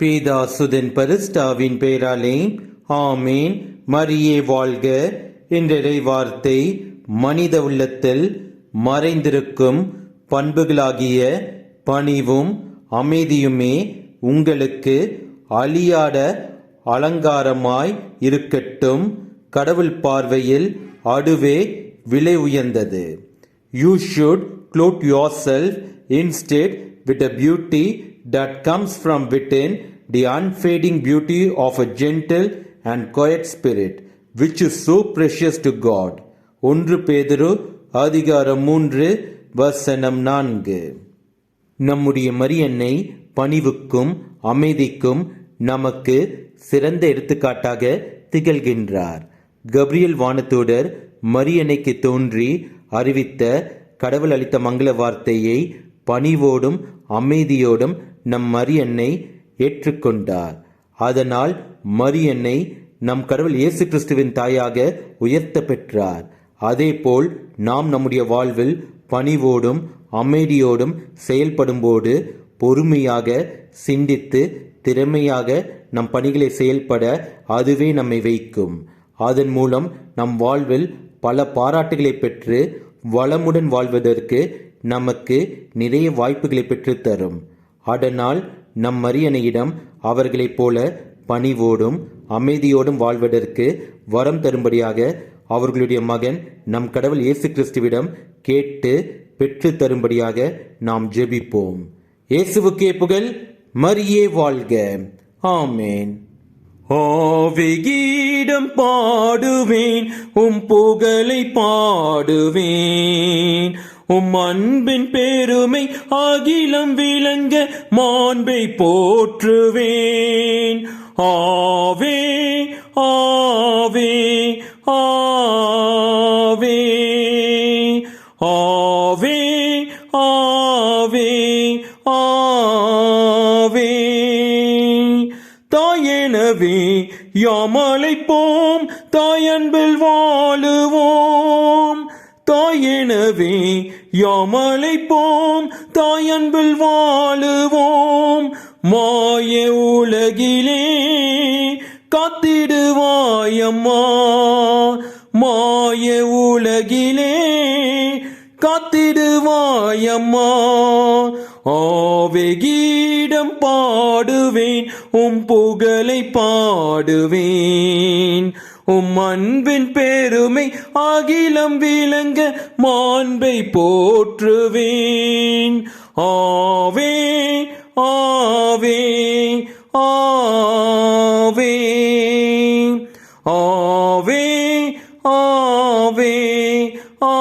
பீதாசுதன் பரிஸ்டாவின் பெயராலே ஆமேன். மரியே வாழ்க. என்றரை வார்த்தை மனித உள்ளத்தில் மறைந்திருக்கும் பண்புகளாகிய பணிவும் அமைதியுமே உங்களுக்கு அழியாட அலங்காரமாய் இருக்கட்டும். கடவுள் பார்வையில் அடுவே விலை உயர்ந்தது. You should clothe yourself instead with a beauty that comes from within, the unfading beauty of a gentle and quiet spirit, which is so precious to God. ஒன்று பேதரு அதிகாரம் மூன்று வசனம் நான்கு நம்முடைய மரியன்னை பணிவுக்கும் அமைதிக்கும் நமக்கு சிறந்த எடுத்துக்காட்டாக திகழ்கின்றார் கப்ரியல் வானத்தோடர் மரியன்னைக்கு தோன்றி அறிவித்த கடவுள் அளித்த மங்கள வார்த்தையை பணிவோடும் அமைதியோடும் நம் மரியன்னை ஏற்றுக்கொண்டார். அதனால் மரியன்னை நம் கடவுள் இயேசு கிறிஸ்துவின் தாயாக உயர்த்த பெற்றார். அதேபோல் நாம் நம்முடைய வாழ்வில் பணிவோடும் அமைதியோடும் செயல்படும்போது பொறுமையாக சிந்தித்து திறமையாக நம் பணிகளை செயல்பட அதுவே நம்மை வைக்கும். அதன் மூலம் நம் வாழ்வில் பல பாராட்டுகளை பெற்று வளமுடன் வாழ்வதற்கு நமக்கு நிறைய வாய்ப்புகளை பெற்றுத்தரும். அதனால் நம் மரியணையிடம் அவர்களைப் போல பணிவோடும் அமைதியோடும் வாழ்வதற்கு வரம் தரும்படியாக அவர்களுடைய மகன் நம் கடவுள் இயேசு கிறிஸ்துவிடம் கேட்டு பெற்று தரும்படியாக நாம் ஜெபிப்போம். இயேசுவுக்கே புகழ் மரியே வாழ்க. ஆமேன். ஆவிகீடம் பாடுவேன் உம் புகழை பாடுவேன். உம் அன்பின் பெருமை அகிலம் விளங்க மாண்பை போற்றுவேன். ஆவே ஆவே ஆவே ஆவே ஆவே ஆவே. தாயெனவே யாமலைப்போம் தாயன்பில் வாழுவோம். தாயெனவே யாமலைப்போம் தாயன்பில் வாழுவோம். மாய உலகிலே காத்திடுவாயம்மா. மாய உலகிலே காத்திடுவாயம்மா. ஆவேகீடம் பாடுவேன் உம் புகழை பாடுவேன். உம் அன்பின் பெருமை அகிலம் விளங்க மாண்பை போற்றுவேன். ஆவே ஆவே ஆவே ஆவே ஆவே ஆ